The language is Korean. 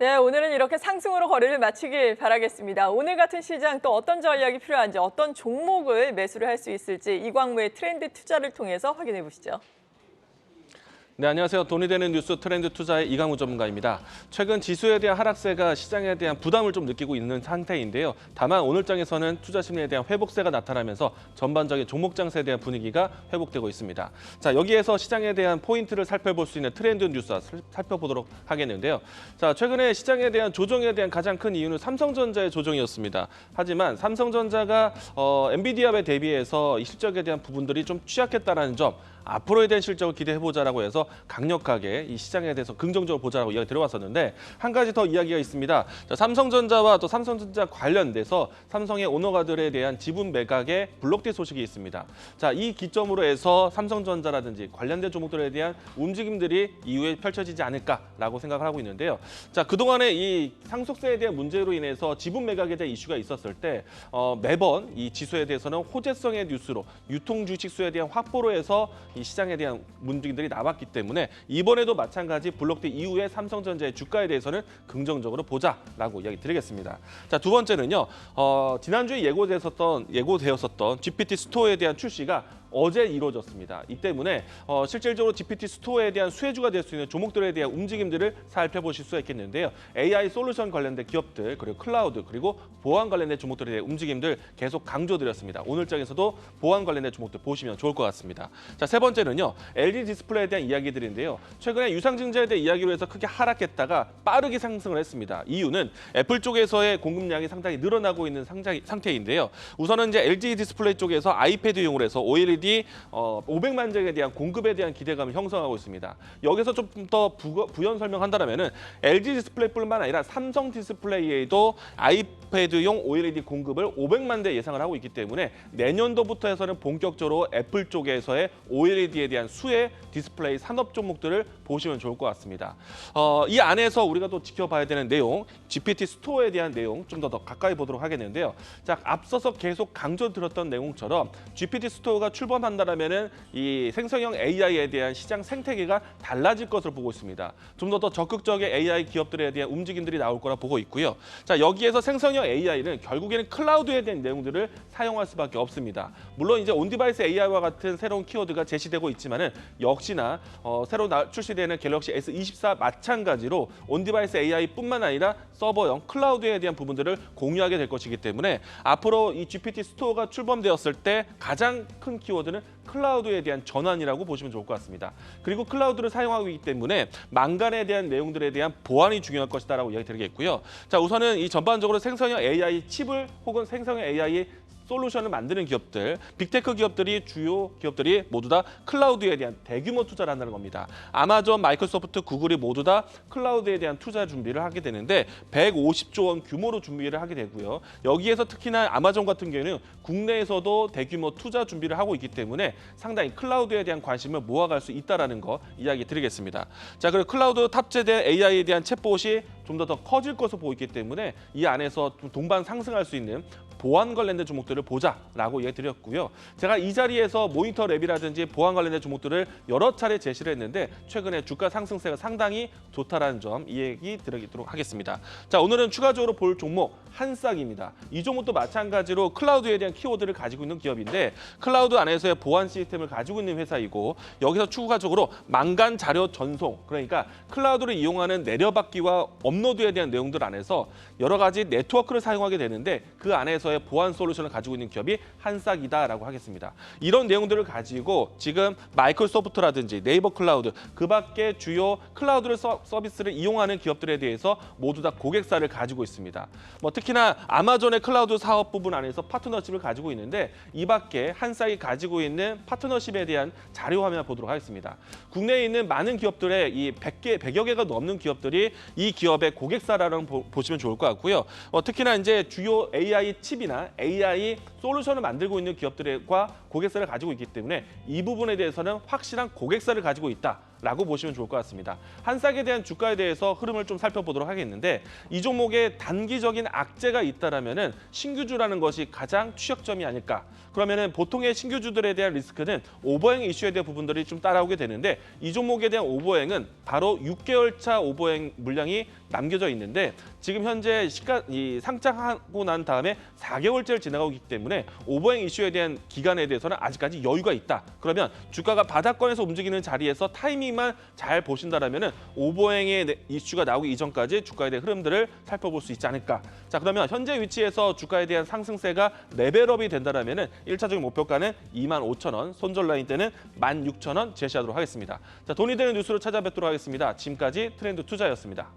네, 오늘은 이렇게 상승으로 거래를 마치길 바라겠습니다. 오늘 같은 시장 또 어떤 전략이 필요한지 어떤 종목을 매수를 할 수 있을지 이광무의 트렌드 투자를 통해서 확인해 보시죠. 네, 안녕하세요. 돈이 되는 뉴스 트렌드 투자의 이강우 전문가입니다. 최근 지수에 대한 하락세가 시장에 대한 부담을 좀 느끼고 있는 상태인데요. 다만 오늘장에서는 투자 심리에 대한 회복세가 나타나면서 전반적인 종목 장세에 대한 분위기가 회복되고 있습니다. 자, 여기에서 시장에 대한 포인트를 살펴볼 수 있는 트렌드 뉴스 살- 살펴보도록 하겠는데요. 자, 최근에 시장에 대한 조정에 대한 가장 큰 이유는 삼성전자의 조정이었습니다. 하지만 삼성전자가 어, 엔비디아에 대비해서 이 실적에 대한 부분들이 좀 취약했다라는 점 앞으로에 대한 실적을 기대해보자라고 해서 강력하게 이 시장에 대해서 긍정적으로 보자라고 이야기 들어왔었는데 한 가지 더 이야기가 있습니다. 자, 삼성전자와 또 삼성전자 관련돼서 삼성의 오너가들에 대한 지분 매각의 블록딜 소식이 있습니다. 자, 이 기점으로 해서 삼성전자라든지 관련된 종목들에 대한 움직임들이 이후에 펼쳐지지 않을까라고 생각을 하고 있는데요. 자, 그동안에 이 상속세에 대한 문제로 인해서 지분 매각에 대한 이슈가 있었을 때 어, 매번 이 지수에 대해서는 호재성의 뉴스로 유통 주식 수에 대한 확보로 해서 이 시장에 대한 움직임들이 나왔기 때문에 이번에도 마찬가지 블록딜 이후에 삼성전자의 주가에 대해서는 긍정적으로 보자라고 이야기 드리겠습니다. 자, 두 번째는요. 어, 지난주에 예고되었던 예고되었었던 GPT 스토어에 대한 출시가 어제 이루어졌습니다. 이 때문에 어, 실질적으로 GPT 스토어에 대한 수혜주가 될 수 있는 종목들에 대한 움직임들을 살펴보실 수가 있겠는데요. AI 솔루션 관련된 기업들 그리고 클라우드 그리고 보안 관련된 종목들에 대한 움직임들 계속 강조드렸습니다. 오늘장에서도 보안 관련된 종목들 보시면 좋을 것 같습니다. 자, 세 번째는요. LG 디스플레이에 대한 이야기들인데요. 최근에 유상증자에 대한 이야기로 해서 크게 하락했다가 빠르게 상승을 했습니다. 이유는 애플 쪽에서의 공급량이 상당히 늘어나고 있는 상태인데요. 우선은 이제 LG 디스플레이 쪽에서 아이패드용으로 해서 OLED 어, 500만 장에 대한 공급에 대한 기대감을 형성하고 있습니다. 여기서 좀 더 부연 설명한다면 은 LG 디스플레이뿐만 아니라 삼성 디스플레이에도 아이패드용 OLED 공급을 500만 대 예상을 하고 있기 때문에 내년도부터 해서는 본격적으로 애플 쪽에서의 OLED에 대한 수혜 디스플레이 산업 종목들을 보시면 좋을 것 같습니다. 어, 이 안에서 우리가 또 지켜봐야 되는 내용, GPT 스토어에 대한 내용 좀 더 더 가까이 보도록 하겠는데요. 자, 앞서서 계속 강조 들었던 내용처럼 GPT 스토어가 출범 한다라면은 이 생성형 AI에 대한 시장 생태계가 달라질 것을 보고 있습니다. 좀 더 더 적극적인 AI 기업들에 대한 움직임들이 나올 거라 보고 있고요. 자, 여기에서 생성형 AI는 결국에는 클라우드에 대한 내용들을 사용할 수밖에 없습니다. 물론 이제 온디바이스 AI와 같은 새로운 키워드가 제시되고 있지만은 역시나 어, 새로 나, 출시되는 갤럭시 S24 마찬가지로 온디바이스 AI뿐만 아니라 서버형 클라우드에 대한 부분들을 공유하게 될 것이기 때문에 앞으로 이 GPT 스토어가 출범되었을 때 가장 큰 키워드는 클라우드에 대한 전환이라고 보시면 좋을 것 같습니다. 그리고 클라우드를 사용하고 있기 때문에 망간에 대한 내용들에 대한 보안이 중요할 것이다라고 이야기 드리겠고요. 자, 우선은 이 전반적으로 생성형 AI 칩을 혹은 생성형 AI 솔루션을 만드는 기업들, 빅테크 기업들이 주요 기업들이 모두 다 클라우드에 대한 대규모 투자를 한다는 겁니다. 아마존, 마이크로소프트, 구글이 모두 다 클라우드에 대한 투자 준비를 하게 되는데 150조 원 규모로 준비를 하게 되고요. 여기에서 특히나 아마존 같은 경우는 국내에서도 대규모 투자 준비를 하고 있기 때문에 상당히 클라우드에 대한 관심을 모아갈 수 있다라는 거 이야기 드리겠습니다. 자, 그리고 클라우드 탑재된 AI에 대한 챗봇이 좀 더더 커질 것으로 보이기 때문에 이 안에서 좀 동반 상승할 수 있는 보안 관련된 종목들을 보자라고 얘기 드렸고요. 제가 이 자리에서 모니터 랩이라든지 보안 관련된 종목들을 여러 차례 제시를 했는데 최근에 주가 상승세가 상당히 좋다라는 점 이 얘기 드리도록 하겠습니다. 자, 오늘은 추가적으로 볼 종목 한싹입니다. 이 종목도 마찬가지로 클라우드에 대한 키워드를 가지고 있는 기업인데 클라우드 안에서의 보안 시스템을 가지고 있는 회사이고 여기서 추가적으로 망간 자료 전송 그러니까 클라우드를 이용하는 내려받기와 업로드에 대한 내용들 안에서 여러 가지 네트워크를 사용하게 되는데 그 안에서 의 보안 솔루션을 가지고 있는 기업이 한싹이다라고 하겠습니다. 이런 내용들을 가지고 지금 마이크로소프트라든지 네이버 클라우드 그 밖에 주요 클라우드를 서, 서비스를 이용하는 기업들에 대해서 모두 다 고객사를 가지고 있습니다. 뭐 특히나 아마존의 클라우드 사업 부분 안에서 파트너십을 가지고 있는데 이 밖에 한싹이 가지고 있는 파트너십에 대한 자료 화면 보도록 하겠습니다. 국내에 있는 많은 기업들의 이 100개, 100여 개가 넘는 기업들이 이 기업의 고객사라는 보, 보시면 좋을 것 같고요. 어, 특히나 이제 주요 AI 칩 이나 AI 솔루션을 만들고 있는 기업들과 고객사를 가지고 있기 때문에 이 부분에 대해서는 확실한 고객사를 가지고 있다. 있다라고 보시면 좋을 것 같습니다. 한싹에 대한 주가에 대해서 흐름을 좀 살펴보도록 하겠는데 이 종목에 단기적인 악재가 있다라면은 신규주라는 것이 가장 취약점이 아닐까. 그러면 은 보통의 신규주들에 대한 리스크는 오버행 이슈에 대한 부분들이 좀 따라오게 되는데 이 종목에 대한 오버행은 바로 6개월 차 오버행 물량이 남겨져 있는데 지금 현재 시가 이 상장하고 난 다음에 4개월째를 지나가고 있기 때문에 오버행 이슈에 대한 기간에 대해서는 아직까지 여유가 있다. 그러면 주가가 바닥권에서 움직이는 자리에서 타이밍 만 잘 보신다라면은 오버행의 네- 이슈가 나오기 이전까지 주가에 대한 흐름들을 살펴볼 수 있지 않을까. 자 그러면 현재 위치에서 주가에 대한 상승세가 레벨업이 된다라면은 1차적인 목표가는 25,000원, 손절 라인 때는 16,000원 제시하도록 하겠습니다. 자 돈이 되는 뉴스로 찾아뵙도록 하겠습니다. 지금까지 트렌드 투자였습니다.